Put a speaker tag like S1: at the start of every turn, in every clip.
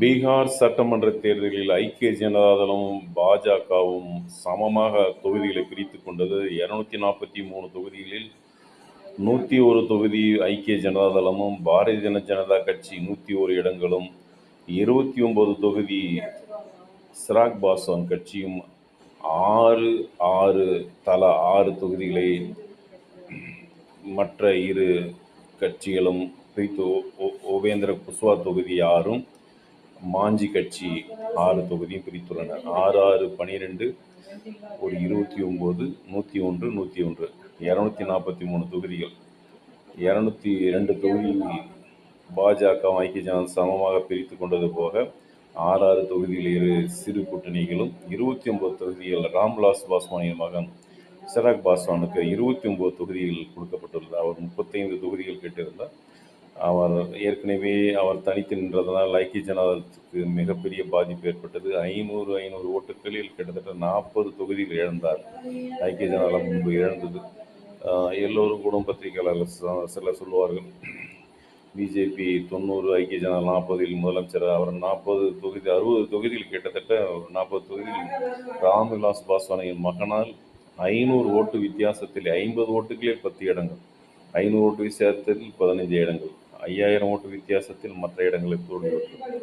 S1: பீகார் சட்டமன்ற தேர்தலில் ஐக்கிய ஜனதாதளமும் பாஜகவும் சமமாக தொகுதிகளை பிரித்து கொண்டது. இரநூத்தி நாற்பத்தி மூணு தொகுதிகளில் நூற்றி ஒரு தொகுதி ஐக்கிய ஜனதாதளமும், பாரதிய ஜன ஜனதா கட்சி நூற்றி ஒரு இடங்களும், இருபத்தி ஒன்பது தொகுதி சிராக் பாஸ்வான் கட்சியும், ஆறு ஆறு தலா ஆறு தொகுதிகளை மற்ற இரு கட்சிகளும் பிரித்து உபேந்திர குஷ்வா தொகுதி ஆறும், மாஞ்சி கட்சி ஆறு தொகுதியும் பிரித்துள்ளனர். ஆறு ஆறு பனிரெண்டு ஒரு இருபத்தி ஒம்பது நூற்றி ஒன்று நூற்றி ஒன்று. இரநூத்தி நாற்பத்தி மூணு தொகுதிகள். இரநூத்தி ரெண்டு தொகுதி பாஜக ஐக்கிய ஜனதா சமமாக பிரித்து கொண்டது போக ஆறு ஆறு தொகுதியில் இரு சிறு கூட்டணிகளும் இருபத்தி ஒம்பது தொகுதியில் ராம்விலாஸ் பாஸ்வானின் மகன் சிராக் பாஸ்வானுக்கு இருபத்தி ஒம்பது தொகுதிகள் கொடுக்கப்பட்டுள்ளது. அவர் முப்பத்தைந்து தொகுதிகள் கேட்டிருந்தார். அவர் ஏற்கனவே அவர் தனித்து நின்றதனால் ஐக்கிய ஜனதாதளத்துக்கு மிகப்பெரிய பாதிப்பு ஏற்பட்டது. ஐநூறு ஐநூறு ஓட்டுகளில் கிட்டத்தட்ட நாற்பது தொகுதிகள் இழந்தார். ஐக்கிய ஜனதாதளம் முன்பு இழந்தது. எல்லோரும் கூட பத்திரிகையாளர்கள் சிலர் சொல்லுவார்கள் பிஜேபி தொண்ணூறு ஐக்கிய ஜனதா நாற்பதில் முதலமைச்சர் அவர் நாற்பது தொகுதி அறுபது தொகுதியில் கிட்டத்தட்ட நாற்பது தொகுதியில் ராம்விலாஸ் பாஸ்வானியின் மகனால் ஐநூறு ஓட்டு வித்தியாசத்தில் ஐம்பது ஓட்டுகளில் பத்து இடங்கள் ஐநூறு ஓட்டு வித்தியாசத்தில் பதினைஞ்சு இடங்கள். ஐயாயிரம் ஓட்டு வித்தியாசத்தில் மற்ற இடங்களை தோல்வியுற்றது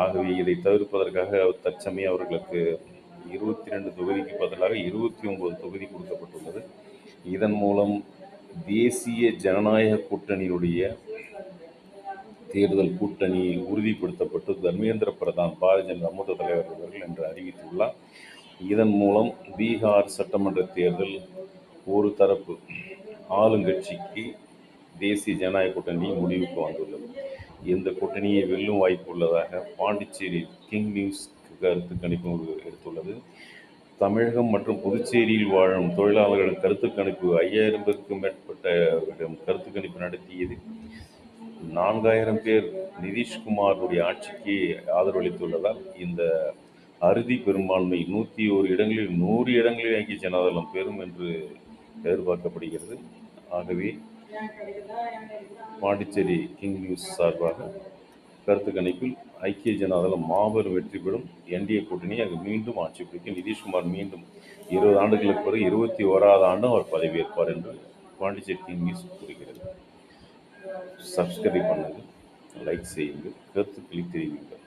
S1: ஆகவே இதை தவிர்ப்பதற்காக தற்சமயம் அவர்களுக்கு இருபத்தி ரெண்டு தொகுதிக்கு பதிலாக இருபத்தி ஒன்பது தொகுதி கொடுக்கப்பட்டுள்ளது. இதன் மூலம் தேசிய ஜனநாயக கூட்டணியுடைய தேர்தல் கூட்டணி உறுதிப்படுத்தப்பட்டு தர்மேந்திர பிரதான் பாரதிய ஜனதா மூத்த தலைவர் அவர்கள் என்று அறிவித்துள்ளார். இதன் மூலம் பீகார் சட்டமன்ற தேர்தல் ஒரு தரப்பு ஆளுங்கட்சிக்கு தேசிய ஜனநாயக கூட்டணி முடிவுக்கு வந்துள்ளது. இந்த கூட்டணியை வெல்லும் வாய்ப்பு உள்ளதாக பாண்டிச்சேரி கிங் நியூஸ் கருத்து கணிப்பு எடுத்துள்ளது. தமிழகம் மற்றும் புதுச்சேரியில் வாழும் தொழிலாளர்கள் கருத்து கணிப்பு ஐயாயிரம் பேருக்கும் மேற்பட்ட கருத்து கணிப்பு நடத்தியது. நான்காயிரம் பேர் நிதிஷ்குமாருடைய ஆட்சிக்கு ஆதரவளித்துள்ளதால் இந்த அறுதி பெரும்பான்மை நூற்றி ஒரு இடங்களில் நூறு இடங்களில் ஐக்கிய ஜனதாதளம் பெறும் என்று எதிர்பார்க்கப்படுகிறது. ஆகவே பாண்டிச்சேரி கிங் நியூஸ் சார்பாக கருத்து கணிப்பில் ஐக்கிய ஜனதாதளம் மாபெரும் வெற்றி பெறும் என்டிஏ கூட்டணி அங்கு மீண்டும் ஆட்சி பிடிக்கும் நிதிஷ்குமார் மீண்டும் இருபது ஆண்டுகளுக்கு பிறகு இருபத்தி ஓராவது ஆண்டும் அவர் பதவியேற்பார் என்று பாண்டிச்சேரி கிங் நியூஸ் கூறுகிறது. சப்ஸ்கிரைப் பண்ணுங்கள் லைக் செய்யுங்கள் கருத்துக்களை தெரிவிங்கள்